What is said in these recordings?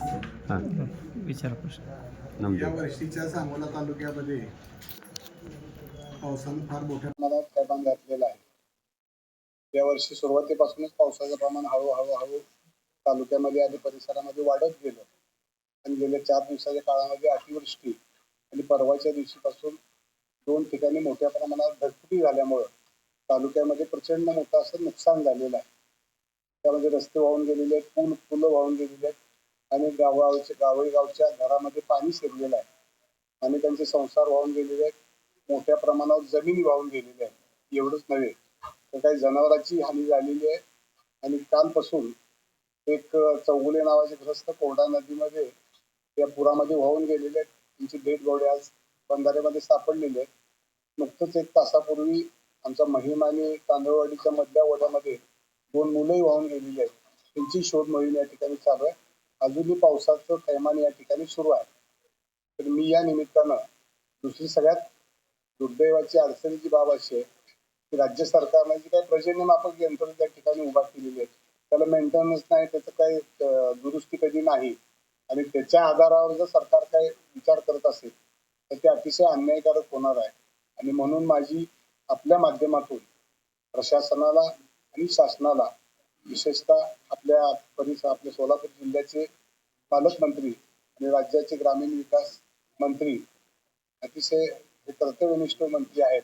हां. विचारा प्रश्न. या वर्षीच्या सांगोला तालुक्यामध्ये पावसानं फार मोठ्या प्रमाणात थैमान घातलेलं आहे. या वर्षी सुरुवातीपासूनच पावसाचं प्रमाण हळूहळू हळू तालुक्यामध्ये आणि परिसरामध्ये वाढत गेलं. आणि गेल्या चार दिवसाच्या काळामध्ये अतिवृष्टी आणि परवाच्या दिवशीपासून दोन ठिकाणी मोठ्या प्रमाणात ढगफुटी झाल्यामुळं तालुक्यामध्ये प्रचंड मोठं असं नुकसान झालेलं आहे. त्यामध्ये रस्ते वाहून गेलेले आहेत पूल पुलं वाहून गेलेली आहेत. आणि गावाच्या गावोळी गावच्या घरामध्ये पाणी शिरलेलं आहे. आणि त्यांचे संसार वाहून गेलेले आहेत. मोठ्या प्रमाणावर जमीन वाहून गेलेली आहे एवढंच नव्हे तर काही जनावरांची हानी झालेली आहे. आणि कालपासून एक चौगुले नावाचे ग्रस्त कोरडा नदीमध्ये या पुरामध्ये वाहून गेलेले आहेत. त्यांची डेड बॉडी आज बंधाऱ्यामध्ये सापडलेली आहे नुकतंच एक तासापूर्वी आमच्या महिम आणि तांदळवाडीच्या मधल्या वड्यामध्ये दोन मुलंही वाहून गेलेली आहेत. त्यांची शोध मोहीम या ठिकाणी चालू आहे. अजूनही पावसाचं थैमान या ठिकाणी सुरू आहे. तर मी या निमित्तानं दुसरी सगळ्यात दुर्दैवाची अडचणीची बाब अशी आहे की राज्य सरकारने जी काही पर्जन्यमापक यंत्रणा त्या ठिकाणी उभा केलेली आहे त्याला मेंटेनन्स नाही त्याचं काही दुरुस्ती कधी नाही आणि त्याच्या आधारावर जर सरकार काही विचार करत असेल तर ते अतिशय अन्यायकारक होणार आहे. आणि म्हणून माझी आपल्या माध्यमातून प्रशासनाला आणि शासनाला विशेषतः आपल्या परिसर आपल्या सोलापूर जिल्ह्याचे पालकमंत्री आणि राज्याचे ग्रामीण विकास मंत्री अतिशय कर्तव्यनिष्ठ मंत्री आहेत.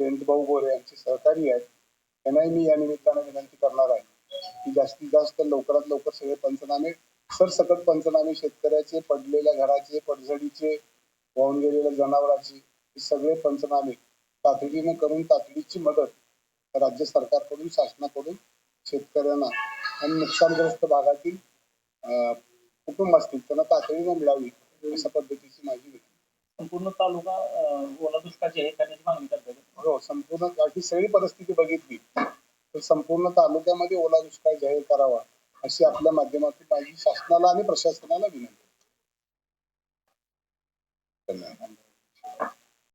जयंतभाऊ गोरे यांचे सहकारी आहेत. त्यांनाही मी या निमित्तानं विनंती करणार आहे की जास्तीत जास्त लवकरात लवकर सगळे पंचनामे सरसकट पंचनामे शेतकऱ्याचे पडलेल्या घराचे पडझडीचे वाहून गेलेल्या जनावरांचे हे सगळे पंचनामे तातडीने करून तातडीची मदत राज्य सरकारकडून शासनाकडून शेतकऱ्यांना आणि नुकसानग्रस्त भागातील कुटुंब असतील त्यांना तातडीने मिळावी अशा पद्धतीची माझी विनंती संपूर्ण तालुका ओला दुष्काळ जाहीर करण्याची मागणी करतात हो संपूर्ण ही सगळी परिस्थिती बघितली तर संपूर्ण तालुक्यामध्ये ओला दुष्काळ जाहीर करावा अशी आपल्या माध्यमातून माझी शासनाला आणि प्रशासनाला विनंती धन्यवाद.